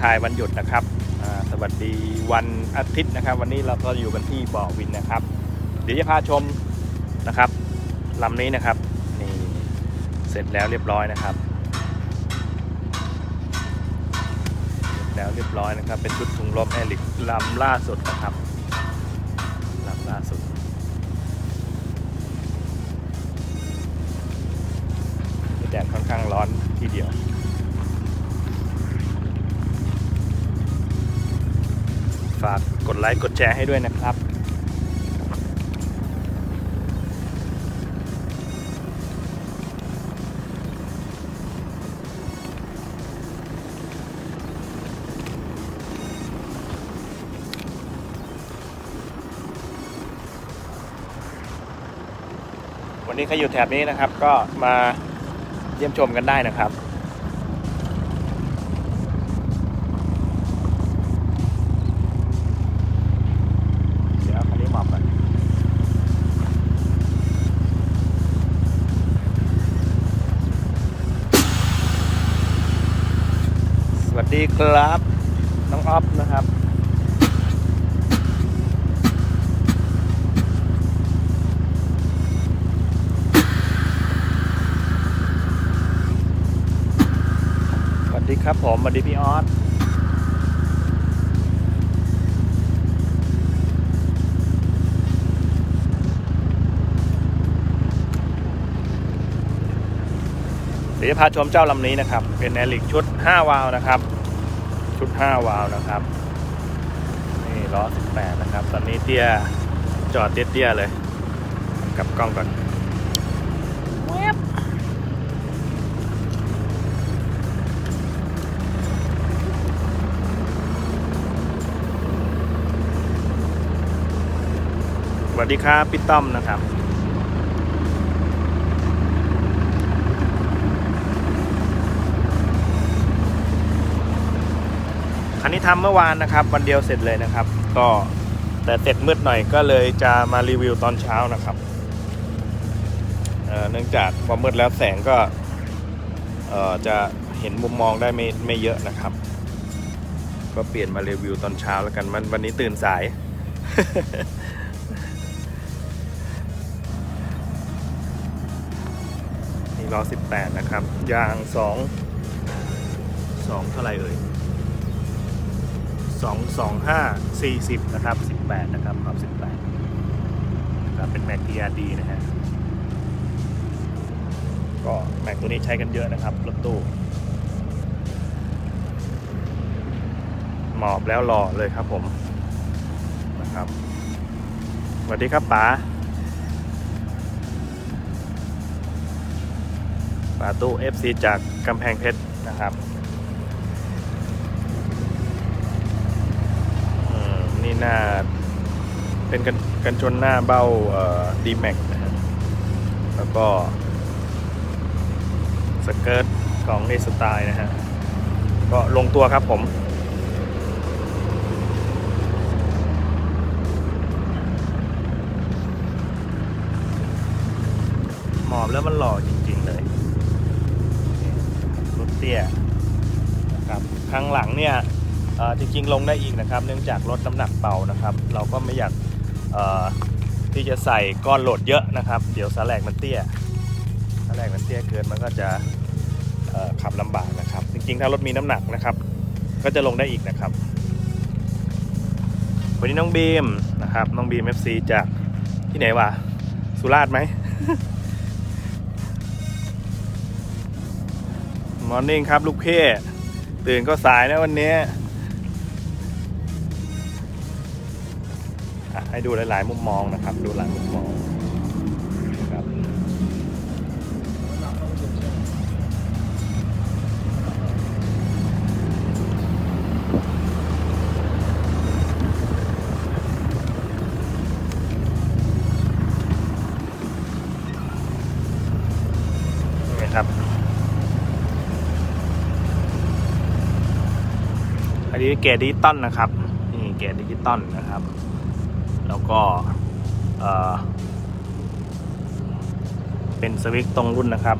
ทายวันหยุดนะครับ สวัสดีวันอาทิตย์นะครับ วันนี้เราก็อยู่กันที่บ่อวินนะครับ เดี๋ยวจะพาชมนะครับลำนี้นะครับนี่เสร็จแล้วเรียบร้อยนะครับ แล้วเรียบร้อยนะครับ เป็นชุดถุงลมแอริกลำล่าสุดนะครับ ลค์กดแชร์ให้ด้วยนะครับวันนี้ใครอยู่แถบนี้นะครับก็มาเยี่ยมชมกันได้นะครับ สวัสดีครับ น้องออฟนะครับ สวัสดีครับผมสวัสดีพี่ออส เดี๋ยวจะพาชมเจ้าลำนี้นะครับ เป็นแอลิกชุด 5 วาล์วนะครับ ชุด 5 วาล์วนะครับ นี่ล้อ 18 นะครับ ตอนนี้เตี้ยจอดเตี้ยๆเลยกลับกล้องก่อนแวบสวัสดีครับพี่ต้อมนะครับ คันนี้ทำเมื่อวานนะครับ วันเดียวเสร็จเลยนะครับ ก็แต่เสร็จมืดหน่อยก็เลยจะมารีวิวตอนเช้านะครับเนื่องจากพอมืดแล้วแสงก็จะเห็นมุมมองได้ไม่ไม่เยอะนะครับ ก็เปลี่ยนมารีวิวตอนเช้าแล้วกันมันวันนี้ตื่นสาย นี่ล้อ18 นะครับ ยาง 2 2 เท่าไหร่เอ่ย 2 2 5 40 นะครับ 18 นะครับรอบ18 นะครับ เป็นแม็ก TRD นะฮะ ก็แม็กตัวนี้ใช้กันเยอะนะครับ รถตู้ หมอบแล้วหล่อเลยครับผม นะครับ สวัสดีครับป๋า ป๋าตู้ FC จากกำแพงเพชรนะครับ นี่หน้า เป็นกันกันชนหน้าเบ้าดีแม็กนะฮะแล้วก็ สเกิร์ตของเอสไตล์นะฮะ ก็ลงตัวครับผมหมอบแล้วมันหล่อจริง ๆ เลยรถเตี้ยนะครับข้างหลังเนี่ย จริงๆ ลงได้อีกนะครับ เนื่องจากรถน้ำหนักเบานะครับ เราก็ไม่อยากที่จะใส่ก้อนโหลดเยอะนะครับ เดี๋ยวสาแหลกมันเตี้ยสาแหลกมันเตี้ยเกินมันก็จะขับลำบากนะครับ จริงๆ ถ้ารถมีน้ำหนักนะครับ ก็จะลงได้อีกนะครับวันนี้น้องบีมนะครับน้องบีม FC จากที่ไหนวะสุราษฎร์ไหมมอร์นิ่งครับลูกเพ่ตื่นก็สายนะวันนี้ ให้ดูหลาย ๆ มุมมองนะครับ ดูหลายมุมมองนะครับนี่ครับ อันนี้เกรดดิจิตอลนะครับ นี่เกรดดิจิตอลนะครับ แล้วก็เป็นสวิตช์ตรงรุ่นนะครับ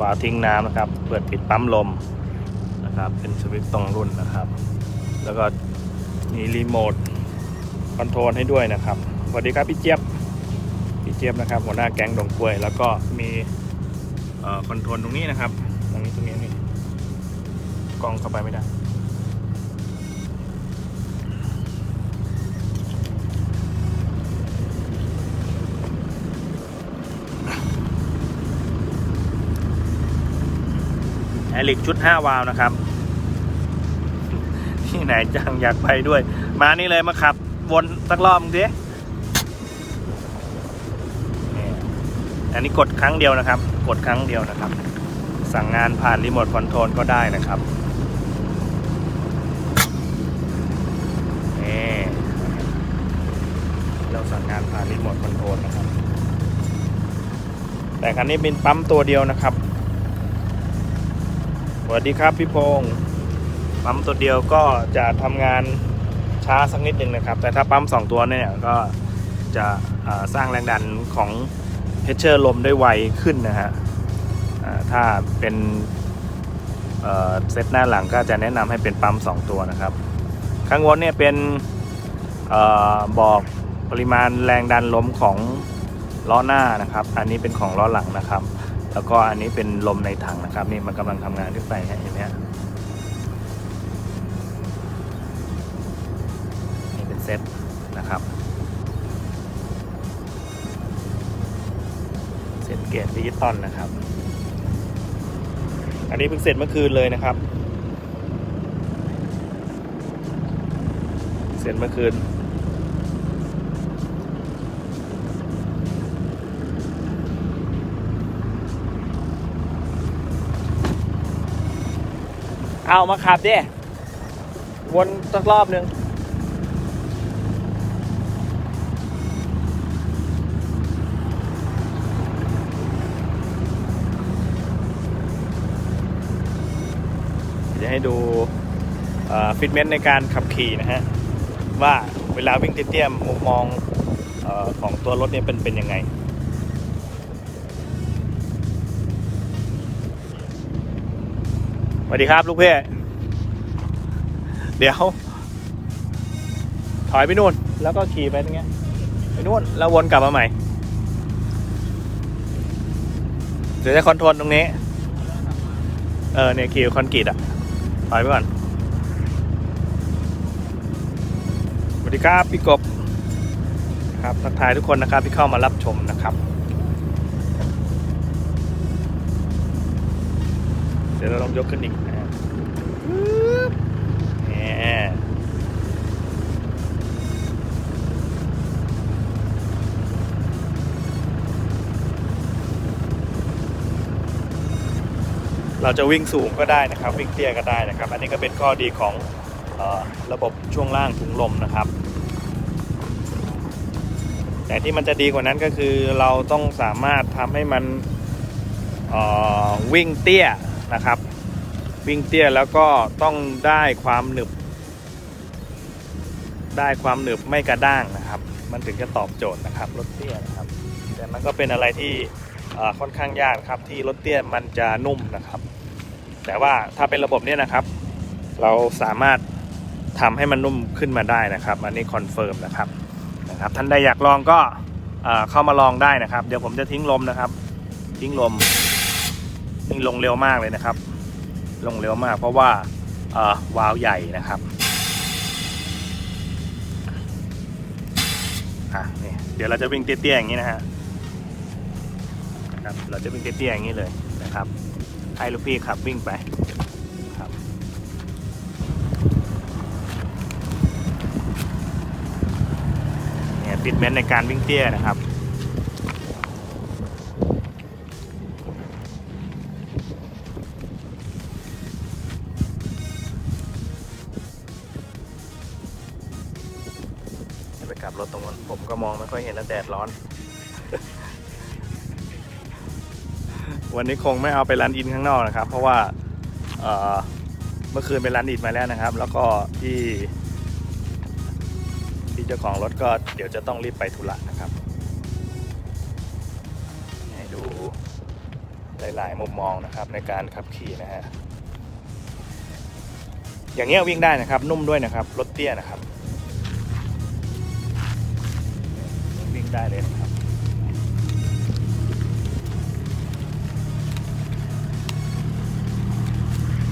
วาล์วทิ้งน้ำนะครับ เปิดปิดปั๊มลมนะครับ เป็นสวิตช์ตรงรุ่นนะครับ แล้วก็มีรีโมทคอนโทรลให้ด้วยนะครับสวัสดีครับพี่เจี๊ยบพี่เจี๊ยบนะครับ หัวหน้าแก๊งดงกล้วย แล้วก็มีคอนโทรลตรงนี้นะครับ ตรงนี้ตรงนี้นี่กล้องเข้าไปไม่ได้ อลิกชุด 5 วาล์วนะครับ ที่ไหนจังอยากไปด้วย มานี่เลยมาขับวนสักรอบดิอันนี้กดครั้งเดียวนะครับ กดครั้งเดียวนะครับ สั่งงานผ่านรีโมทคอนโทรลก็ได้นะครับนี่เราสั่งงานผ่านรีโมทคอนโทรลนะครับ แต่คันนี้เป็นปั๊มตัวเดียวนะครับ สวัสดีครับพี่พงศ์ปั๊มตัวเดียวก็จะทำงานช้าสักนิดหนึ่งนะครับ แต่ถ้าปั๊ม 2 ตัวเนี่ยก็จะสร้างแรงดันของเพชเชอร์ลมได้ไวขึ้นนะฮะถ้าเป็นเซตหน้าหลังก็จะแนะนำให้เป็นปั๊ม 2 ตัวนะครับ ข้างบนเนี่ยเป็นออบอกปริมาณแรงดันลมของล้อหน้านะครับ อันนี้เป็นของล้อหลังนะครับ แล้วก็อันนี้เป็นลมในถังนะครับ นี่มันกำลังทำงานขึ้นไปฮะเห็นไหมฮะนี่เป็นเซตนะครับเซตเกตดิจิตอลนะครับ อันนี้เพิ่งเสร็จเมื่อคืนเลยนะครับ เสร็จเมื่อคืน เอามาขับดิวนสักรอบหนึ่งจะให้ดูฟิตเมนต์ในการขับขี่นะฮะ ว่าเวลาวิ่งเตี้ยๆมุมมองออของตัวรถเนี่ยเป็นเป็นยังไง วัสดีครับลูกเพ่เดี๋ยว ถอยไปนู่น แล้วก็ขี่ไปตรงเงี้ยไปนู่นแล้ววนกลับมาใหม่ เดี๋ยวจะคอนโทรลตรงนี้ เออเนี่ยขี่คอนกรีตอะ ถอยไปก่อน สวัสดีครับพี่กบ ครับทักทายทุกคนนะครับที่เข้ามารับชมนะครับเดี๋ยวเราลองยกขึ้นอีก เราจะวิ่งสูงก็ได้นะครับ วิ่งเตี้ยก็ได้นะครับ อันนี้ก็เป็นข้อดีของออระบบช่วงล่างถุงลมนะครับแต่ที่มันจะดีกว่านั้นก็คือเราต้องสามารถทำให้มันวิ่งเตี้ยนะครับ วิ่งเตี้ยแล้วก็ต้องได้ความหนึบ ได้ความหนึบไม่กระด้างนะครับ มันถึงจะตอบโจทย์นะครับรถเตี้ยนะครับ แต่มันก็เป็นอะไรที่ค่อนข้างยากครับที่รถเตี้ยมันจะนุ่มนะครับ แต่ว่าถ้าเป็นระบบเนี้ยนะครับ เราสามารถทำให้มันนุ่มขึ้นมาได้นะครับ อันนี้คอนเฟิร์มนะครับนะครับ ท่านใดอยากลองก็เอ่อเข้ามาลองได้นะครับ เดี๋ยวผมจะทิ้งลมนะครับ ทิ้งลมนี่ลงเร็วมากเลยนะครับ ลงเร็วมาก เพราะว่าวาล์วใหญ่นะครับเดี๋ยวเราจะวิ่งเตี้ยๆอย่างนี้นะฮะครับเราจะวิ่งเตี้ยๆอย่างนี้เลยนะครับให้ลูกพี่ขับวิ่งไปครับเนี่ยติดเมนในการวิ่งเตี้ยนะครับ มก็มองไม่ค่อยเห็นแล้วแดดร้อน วันนี้คงไม่เอาไปรันอินข้างนอกนะครับ เพราะว่าเอ่อเมื่อคืนไปรันอินมาแล้วนะครับ แล้วก็ที่ที่เจ้าของรถก็เดี๋ยวจะต้องรีบไปธุระนะครับ ให้ดูหลาย ๆ มุมมองนะครับในการขับขี่นะฮะอย่างเงี้ยวิ่งได้นะครับ นุ่มด้วยนะครับ รถเตี้ยนะครับ ได้เลยครับ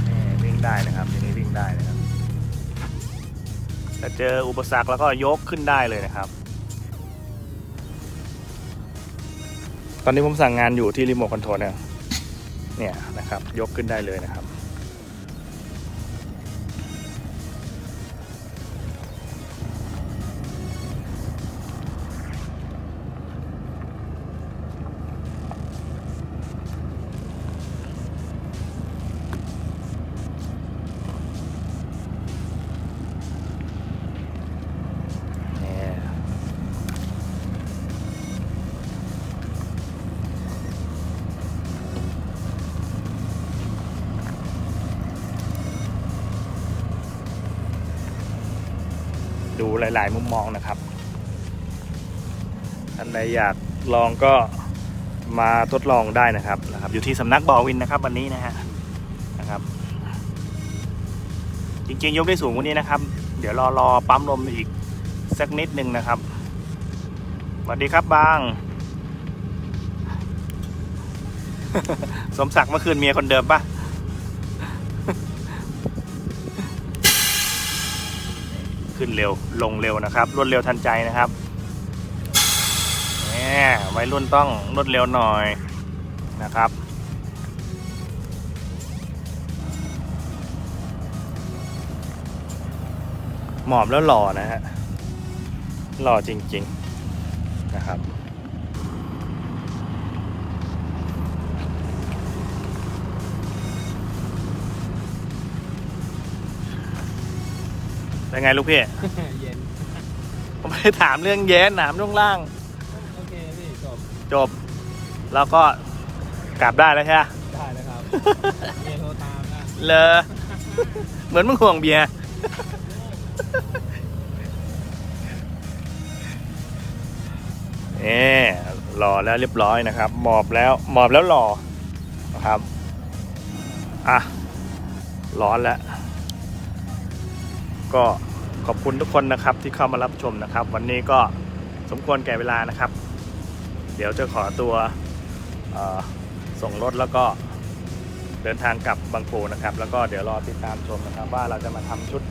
นี่วิ่งได้นะครับทีนี้วิ่งได้นะครับแต่เจออุปสรรคแล้วก็ยกขึ้นได้เลยนะครับ ตอนนี้ผมสั่งงานอยู่ที่รีโมทคอนโทรลเนี่ย เนี่ยนะครับ ยกขึ้นได้เลยนะครับ หลาย ๆ มุมมองนะครับท่านใดอยากลองก็มาทดลองได้นะครับนะครับ อยู่ที่สำนักบอวินนะครับ วันนี้นะฮะนะครับ จริงๆ ยกได้สูงกว่านี้นะครับ เดี๋ยวรอรอปั๊มลมอีกสักนิดหนึ่งนะครับสวัสดีครับบาง สมศักดิ์เมื่อคืนเมียคนเดิมปะ ขึ้นเร็วลงเร็วนะครับ รวดเร็วทันใจนะครับแหมวัยรุ่นต้องรวดเร็วหน่อยนะครับหมอบแล้วหล่อนะฮะหล่อจริง ๆ นะครับ เป็นไงลูกพี่ เย็น ผมไม่ได้ถามเรื่องแย้นถามเรื่องล่าง โอเคพี่จบจบ แล้วก็กลับได้แล้วใช่ไหม ได้แล้วครับเมียโทรตามนะ เลอ เหมือนมึงห่วงเบียร์เอ๊หล่อแล้วเรียบร้อยนะครับ หมอบแล้ว หมอบแล้วหล่อนะครับ อะ ร้อนแล้ว ก็ขอบคุณทุกคนนะครับที่เข้ามารับชมนะครับ วันนี้ก็สมควรแก่เวลานะครับ เดี๋ยวจะขอตัวส่งรถแล้วก็เดินทางกลับบางปูนะครับ แล้วก็เดี๋ยวรอติดตามชมนะครับ ว่าเราจะมาทำชุด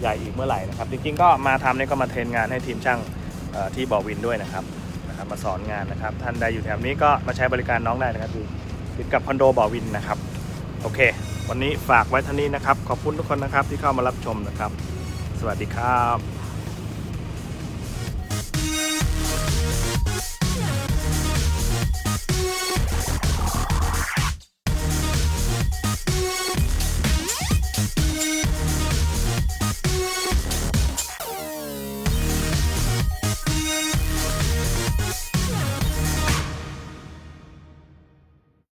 ใหญ่อีกเมื่อไหร่นะครับ จริงๆก็มาทำเนี่ยก็มาเทรนงานให้ทีมช่างที่บ่อวินด้วยนะครับนะครับ มาสอนงานนะครับ ท่านใดอยู่แถวนี้ก็มาใช้บริการน้องได้นะครับอยู่ติดกับคอนโดบ่อวินนะครับ โอเค วันนี้ฝากไว้เท่านี้นะครับ ขอบคุณทุกคนนะครับที่เข้ามารับชมนะครับ สวัสดีครับ